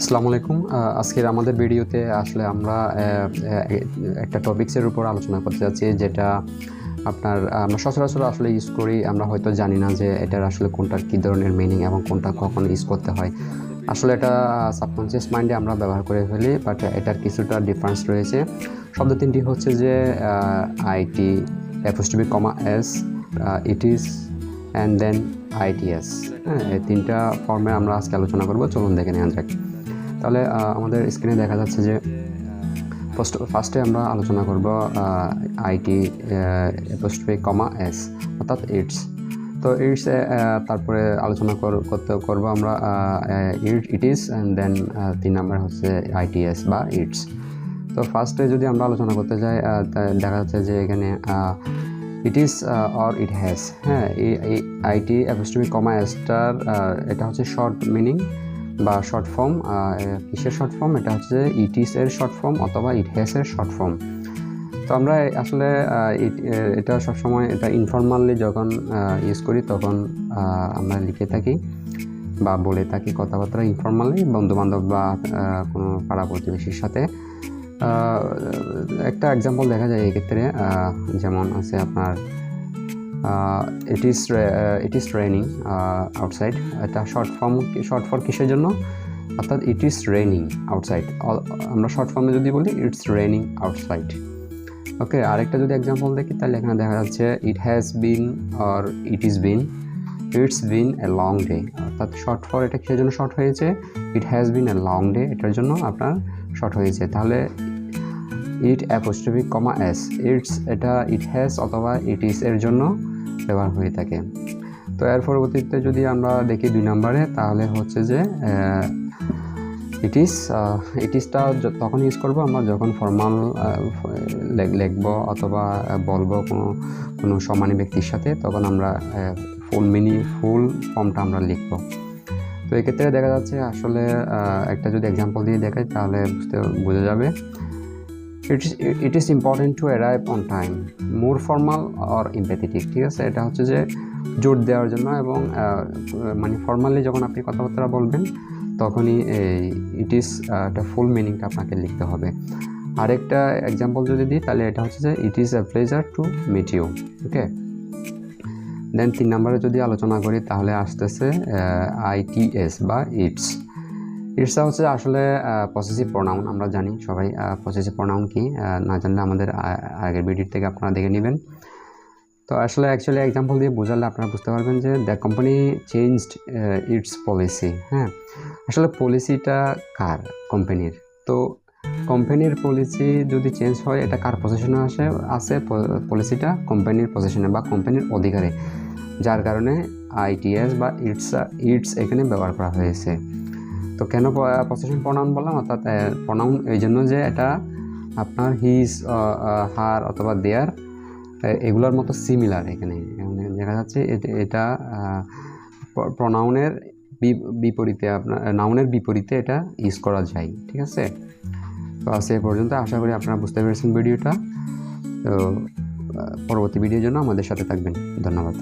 আসসালামু আলাইকুম। আজকের আমাদের ভিডিওতে আসলে আমরা একটা টপিক্সের উপর আলোচনা করতে যাচ্ছি, যেটা আপনার, আমরা সচরাচর আসলে ইউজ করি, আমরা হয়তো জানি না যে এটার আসলে কোনটার কী ধরনের মিনিং এবং কোনটা কখন ইউজ করতে হয়। আসলে এটা সাবকনসিয়াস মাইন্ডে আমরা ব্যবহার করে ফেলি বাট এটার কিছুটা ডিফারেন্স রয়েছে। শব্দ তিনটি হচ্ছে যে I T apostrophe comma S it is and then it's হ্যাঁ এই তিনটা ফর্মে আমরা আজকে আলোচনা করব। চলুন দেখে নেওয়া যাক। তাহলে আমাদের স্ক্রিনে দেখা যাচ্ছে যে ফার্স্ট ফার্স্টে আমরা আলোচনা করব I T apostrophe comma S অর্থাৎ ইটস তো ইটস তারপরে আলোচনা কর- করতে, করব আমরা ইট ইট ইস অ্যান্ড দেন তিন নাম্বার হচ্ছে আইটিএস বা ইটস তো ফার্স্টে যদি আমরা আলোচনা করতে যাই দেখা যাচ্ছে যে এখানে it is or it has হ্যাঁ এই আইটি অ্যাপোস্ট্রফি কমা এসটার এটা হচ্ছে শর্ট মিনিং বা শর্ট ফর্ম কিসের শর্ট ফর্ম এটা হচ্ছে ইটিস এর শর্ট ফর্ম অথবা ইট হ্যাস এর শর্ট ফর্ম তো আমরা আসলে এটা সবসময় এটা ইনফর্মালি যখন ইউজ করি তখন আমরা লিখে থাকি বা বলে থাকি কথাবার্তা ইনফর্মালি বন্ধুবান্ধব বা কোনো পাড়া প্রতিবেশীর সাথে। একটা এক্সাম্পল দেখা যায় এক্ষেত্রে যেমন আছে আপনার it is it is raining outside এটা শর্ট ফর্ম শর্ট ফর কিসের জন্য? অর্থাৎ ইট ইজ রেনিং আউটসাইড আমরা শর্ট ফর্মে যদি বলি ইটস রেনিং আউটসাইড ওকে আরেকটা যদি এক্সাম্পল দেখি, তাহলে এখানে দেখা যাচ্ছে it has been or it is been it's been a long day অর্থাৎ শর্ট ফর এটা কিসের জন্য শর্ট হয়েছে? It has been a long day এটার জন্য আপনার শর্ট হয়েছে। তাহলে it apostrophe comma S it's এটা ইট হ্যাজ অথবা ইট ইস এর জন্য ব্যবহার হয়ে থাকে। তো এর পরবর্তীতে যদি আমরা দেখি দুই নম্বরে, তাহলে হচ্ছে যে ইট ইস ইট ইসটা তখন ইউজ করব আমরা যখন ফর্মাল লিখব অথবা বলব কোনো কোনো সম্মানী ব্যক্তির সাথে, তখন আমরা ফুল মিনি ফুল ফর্মটা আমরা লিখব। তো এক্ষেত্রে দেখা যাচ্ছে আসলে একটা যদি এক্সাম্পল দিয়ে দেখাই, তাহলে বুঝতে, বোঝা যাবে। It is it is important to arrive on time more formal or empathetic ঠিক আছে? এটা হচ্ছে যে জোর দেওয়ার জন্য এবং মানে ফর্মালি যখন আপনি কথাবার্তা বলবেন, তখনই এই ইট ইজ একটা ফুল মিনিংটা আপনাকে লিখতে হবে। আরেকটা এক্সাম্পল যদি দিই, তাহলে এটা হচ্ছে যে it is a pleasure to meet you okay then তিন নম্বরে যদি আলোচনা করি, তাহলে আসতেছে আইটিএস বা ইটস ইটসটা হচ্ছে আসলে পসেসিভ প্রোনাউন আমরা জানি, সবাই পসেসিভ প্রোনাউন কি না জানলে আমাদের আগের ভিডিও থেকে আপনারা দেখে নেবেন। তো আসলে অ্যাকচুয়ালি এক্সাম্পল দিয়ে বোঝালে আপনারা বুঝতে পারবেন যে the company changed its policy হ্যাঁ? আসলে পলিসিটা কার কোম্পানির তো কোম্পানির পলিসি যদি চেঞ্জ হয়, এটা কার পজিশনে আসে, আছে পলিসিটা কোম্পানির পজিশনে বা কোম্পানির অধিকারে। যার কারণে আইটিএস বা ইটস ইটস এখানে ব্যবহার করা হয়েছে। তো কেন পজিশন প্রনাউন বললাম? অর্থাৎ প্রনাউন এই জন্য যে এটা আপনার হিজ হার অথবা দেয়ার এগুলোর মতো সিমিলার এখানে। এখানে দেখা যাচ্ছে এট- এটা প্রনাউনের বিপরীতে আপনার নাউনের বিপরীতে এটা ইউজ করা যায়, ঠিক আছে? তো আজ এ পর্যন্ত আশা করি আপনারা বুঝতে পেরেছেন ভিডিওটা। তো পরবর্তী ভিডিওর জন্য আমাদের সাথে থাকবেন। ধন্যবাদ।